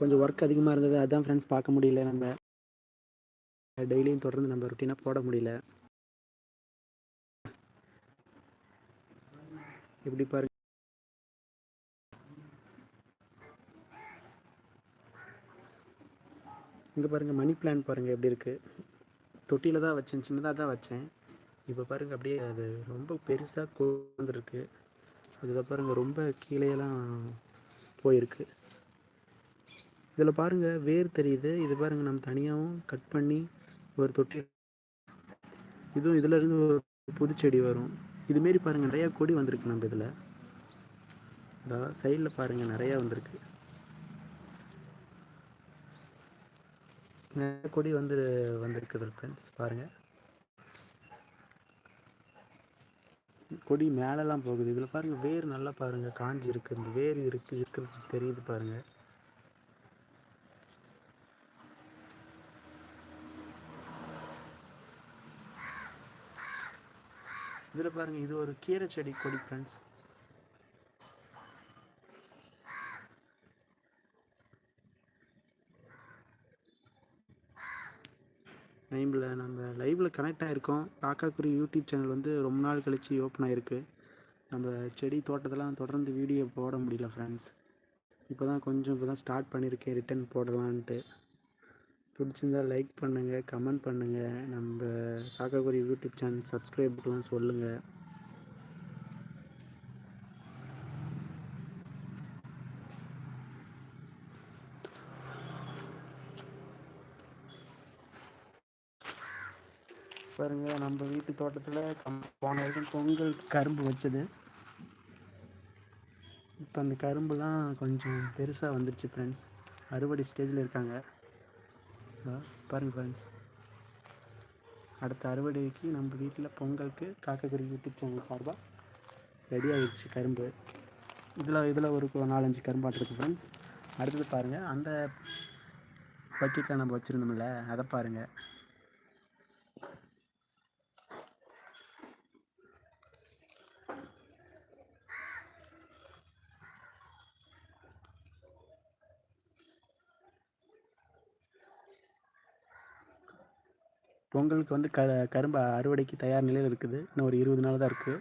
கொஞ்சம் ஒர்க் அதிகமாக இருந்தது. அதான் ஃப்ரெண்ட்ஸ் பார்க்க முடியல. நம்ம டெய்லியும் தொடர்ந்து நம்ம ருட்டீனாக போட முடியல. எப்படி பாருங்க. இங்கே பாருங்கள் மணி பிளான் பாருங்கள் எப்படி இருக்குது தொட்டியில் தான் வச்சேன் சின்னதாக தான் வச்சேன். இப்போ பாருங்கள் அப்படியே அது ரொம்ப பெருசாக கோந்துருக்கு அதுதான் பாருங்கள் ரொம்ப கீழேயெல்லாம் போயிருக்கு. இதில் பாருங்கள் வேர் தெரியுது. இது பாருங்கள் நம்ம தனியாகவும் கட் பண்ணி ஒரு தொட்டி இதுவும் இதிலருந்து ஒரு புது செடி வரும். இதுமாரி பாருங்கள் நிறையா கொடி வந்திருக்கு நம்ம இதில். இந்த சைடில் பாருங்கள் நிறையா வந்திருக்கு. நிறைய கொடி வந்து வந்திருக்குது ஃப்ரெண்ட்ஸ் பாருங்கள் கொடி மேலெலாம் போகுது. இதில் பாருங்கள் வேர் நல்லா பாருங்கள் காஞ்சி இருக்குது இந்த வேர் இருக்கு இருக்கிறது தெரியுது பாருங்கள் இதில் பாருங்கள் இது ஒரு கீரை செடி கொடி ஃப்ரெண்ட்ஸ் லைவில் நம்ம லைவில் கனெக்ட் ஆகிருக்கோம் காக்காக்குருவி யூடியூப் சேனல் வந்து ரொம்ப நாள் கழித்து ஓப்பன் ஆகிருக்கு நம்ம செடி தோட்டத்தெல்லாம் தொடர்ந்து வீடியோ போட முடியல ஃப்ரெண்ட்ஸ் இப்போ தான் கொஞ்சம் இப்போ தான் ஸ்டார்ட் பண்ணியிருக்கேன் ரிட்டன் போடலான்ட்டு. பிடிச்சிருந்தா லைக் பண்ணுங்கள் கமெண்ட் பண்ணுங்கள் நம்ம காக்காக்குருவி யூடியூப் சேனல் சப்ஸ்கிரைப்லாம் சொல்லுங்கள் பாருங்க நம்ம வீட்டு தோட்டத்தில் கம் போன வருஷம் பொங்கல் கரும்பு வச்சது. இப்போ அந்த கரும்புலாம் கொஞ்சம் பெருசாக வந்துருச்சு ஃப்ரெண்ட்ஸ் அறுவடை ஸ்டேஜில் இருக்காங்க. இருக்கா பாருங்க ஃப்ரெண்ட்ஸ் அடுத்த அறுவடைக்கு நம்ம வீட்டில் பொங்கலுக்கு காக்கக்குருவி யூடியூப் சேனல் சார்பாக ரெடி ஆகிடுச்சு கரும்பு. இதில் இதில் ஒரு நாலஞ்சு கரும்பாட்டு இருக்குது ஃப்ரெண்ட்ஸ் அடுத்தது பாருங்கள் அந்த பக்கெட்டில் நம்ம வச்சுருந்தோம்ல அதை பாருங்கள் பொங்கலுக்கு வந்து க கரும்பு அறுவடைக்கு தயார் நிலையில் இருக்குது. இன்னும் ஒரு இருபது நாள் தான் இருக்குது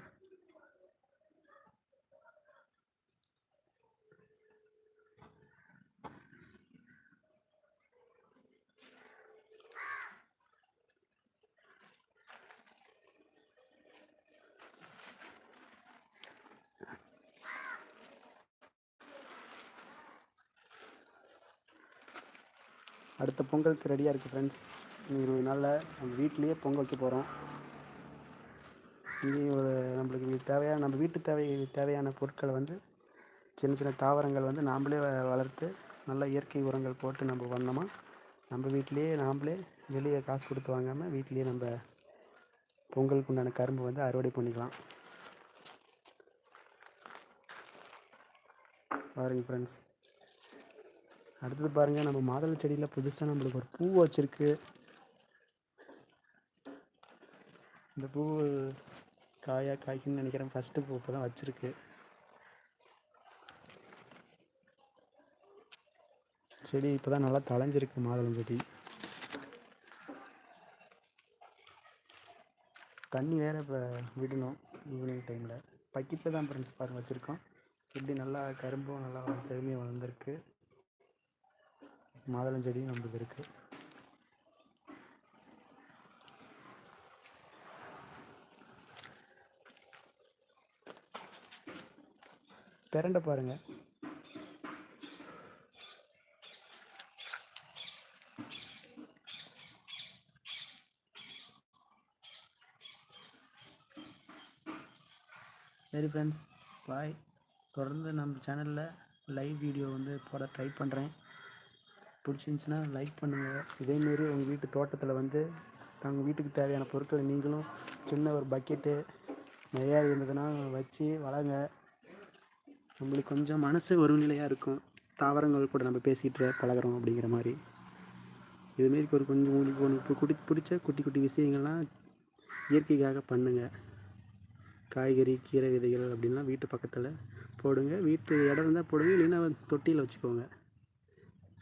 அடுத்த பொங்கலுக்கு ரெடியாக இருக்குது ஃப்ரெண்ட்ஸ் இருபது நாளில் நம்ம வீட்டிலையே பொங்கல் வைக்க போகிறோம் இங்கேயும் ஒரு நம்மளுக்கு தேவையான நம்ம வீட்டு தேவை தேவையான பொருட்களை வந்து சின்ன சின்ன தாவரங்கள் வந்து நாம்ளே வ- வளர்த்து நல்ல இயற்கை உரங்கள் போட்டு நம்ம பண்ணோமா நம்ம வீட்டிலேயே நாம்ளே வெளியே காசு கொடுத்து வாங்காமல் வீட்டிலேயே நம்ம பொங்கலுக்கு உண்டான கரும்பு வந்து அறுவடை பண்ணிக்கலாம். பாருங்க ஃப்ரெண்ட்ஸ் அடுத்தது பாருங்கள் நம்ம மாதுளை செடியில் புதுசாக நம்மளுக்கு ஒரு பூ வச்சுருக்கு. இந்த பூ காயா காய்க்குன்னு நினைக்கிறேன். ஃபஸ்ட்டு பூ இப்போ தான் வச்சுருக்கு. செடி இப்போ தான் நல்லா தளைஞ்சிருக்கு மாதுளம் செடி. தண்ணி வேறு இப்போ விடணும் ஈவினிங் டைமில் பக்கெட்டில் தான் ஃப்ரெண்ட்ஸ் பாருங்கள் வச்சுருக்கோம். இப்படி நல்லா கரும்பும் நல்லா செழுமையாக வளர்ந்துருக்கு. மாதுளம் செடியும் நம்மளுக்கு இருக்குது பிரண்டை பாருங்க. சரி ஃப்ரெண்ட்ஸ் பாய் தொடர்ந்து நம்ம சேனலில் லைவ் வீடியோ வந்து போட ட்ரை பண்ணுறேன் பிடிச்சிருந்துச்சின்னா லைக் பண்ணுங்கள் இதேமாரி உங்கள் வீட்டு தோட்டத்தில் வந்து தங்கள் வீட்டுக்கு தேவையான பொருட்களை நீங்களும் சின்ன ஒரு பக்கெட்டு நிறையா இருந்ததுன்னா வச்சு வளங்க நம்மளுக்கு கொஞ்சம் மனசு ஒரு நிலையாக இருக்கும். தாவரங்கள் கூட நம்ம பேசிகிட்டு பழகுறோம் அப்படிங்கிற மாதிரி. இதுமாரி ஒரு கொஞ்சம் உங்களுக்கு ஒன்று குடி பிடிச்ச குட்டி குட்டி விஷயங்கள்லாம் இயற்கைக்காக பண்ணுங்கள் காய்கறி கீரை விதைகள் அப்படின்லாம் வீட்டு பக்கத்தில் போடுங்க. வீட்டு இடம் இருந்தால் போடுங்க. இல்லைன்னா தொட்டியில் வச்சுக்கோங்க.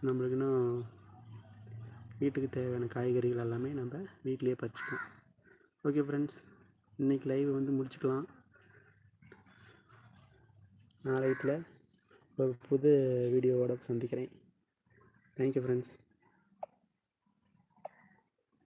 நம்மளுக்கு இன்னும் வீட்டுக்கு தேவையான காய்கறிகள் எல்லாமே நம்ம வீட்டிலேயே பறிச்சுக்கலாம். ஓகே ஃப்ரெண்ட்ஸ் இன்றைக்கி லைவ் வந்து முடிச்சுக்கலாம். நாளையத்தில் ஒரு புது வீடியோவோட சந்திக்கிறேன். Thank you friends